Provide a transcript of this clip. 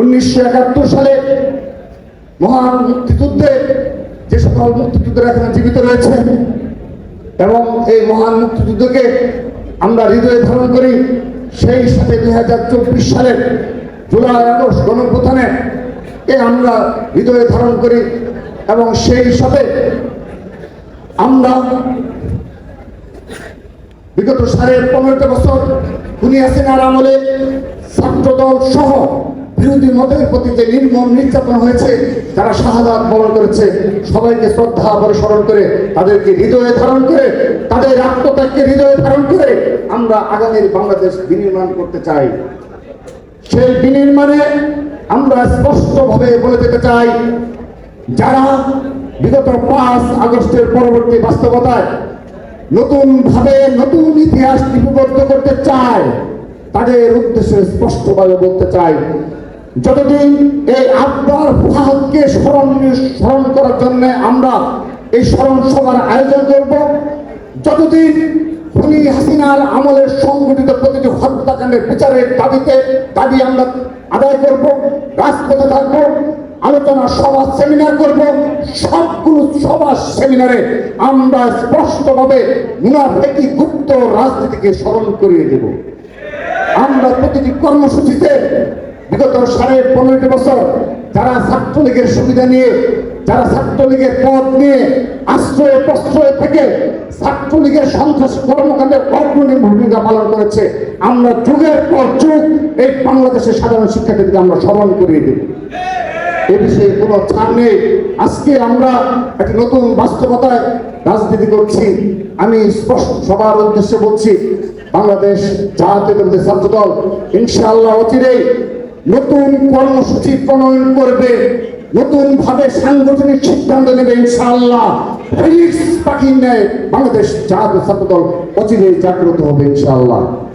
উনিশশো একাত্তর সালে মহান মুক্তিযুদ্ধে যে সকল মুক্তিযুদ্ধরা এখানে জীবিত রয়েছে এবং এই মহান মুক্তিযুদ্ধকে আমরা হৃদয়ে ধারণ করি, সেই সাথে দুই হাজার চব্বিশ সালের জুলাই, আগস্ট গণপ্রথানে এ আমরা হৃদয়ে ধারণ করি এবং সেই সাথে আমরা বিগত সাড়ে পনেরোটা বছর খুনি হাসিনার আমলে ছাত্রদল সহ বিরোধী মতের প্রতি যে নির্মম নির্যাতন হয়েছে তারা শাহাদাত বরণ করেছে, সবাইকে শ্রদ্ধা ভরে স্মরণ করে, তাদেরকে হৃদয়ে ধারণ করে, তাদের আত্মত্যাগকে হৃদয়ে ধারণ করে আমরা আগামীর বাংলাদেশ বিনির্মাণ করতে চাই। সেই বিনির্মাণে আমরা স্পষ্টভাবে বলে দিতে চাই, যারা বিগত পাঁচ আগস্টের পরবর্তী বাস্তবতায় নতুন ভাবে নতুন ইতিহাস লিপিবদ্ধ করতে চায়, তাদের উদ্দেশ্যে স্পষ্টভাবে বলতে চাই যতদিন এই আব্বার ফাহাদকে স্মরণ স্মরণ করার জন্য আমরা এই স্মরণ সভার আয়োজন করব, যতদিন খুনি হাসিনার আমলের সংগঠিত প্রতিটি হত্যাকাণ্ডের বিচারের দাবিতে দাবি আমরা আদায় করব, রাজপথে থাকব, আলোচনা সভা সেমিনার করব, সবগুলো সভা সেমিনারে আমরা স্পষ্টভাবে মুনাফেকি গুপ্ত রাজনীতিকে স্মরণ করিয়ে দেব। আমরা প্রতিটি কর্মসূচিতে বিগত সাড়ে পনেরোটি বছর যারা ছাত্রলীগের সুবিধা নিয়ে, যারা ছাত্রলীগের পদ নিয়ে আশ্রয় প্রশ্রয় থেকে ছাত্রলীগের সন্ত্রাস কর্মকাণ্ডের অগ্রণী ভূমিকা পালন করেছে, আমরা যুগের পর যুগ এই বাংলাদেশের সাধারণ শিক্ষার্থীদেরকে আমরা স্মরণ করিয়ে দেব। এ বিষয়ে কোনো ছাড় নেই। আজকে আমরা একটি নতুন বাস্তবতায় রাজনীতি করছি। আমি স্পষ্ট সবার উদ্দেশ্যে বলছি, বাংলাদেশ জাতীয়তাবাদী ছাত্র দল ইনশাআল্লাহ অচিরেই নতুন কর্মসূচি প্রণয়ন করবে নতুন ভাবে সাংগঠনিক সিদ্ধান্ত নেবে ইনশাআল্লাহ। বাংলাদেশ জাতীয় ছাত্র দল অচিরেই জাগ্রত হবে ইনশাআল্লাহ।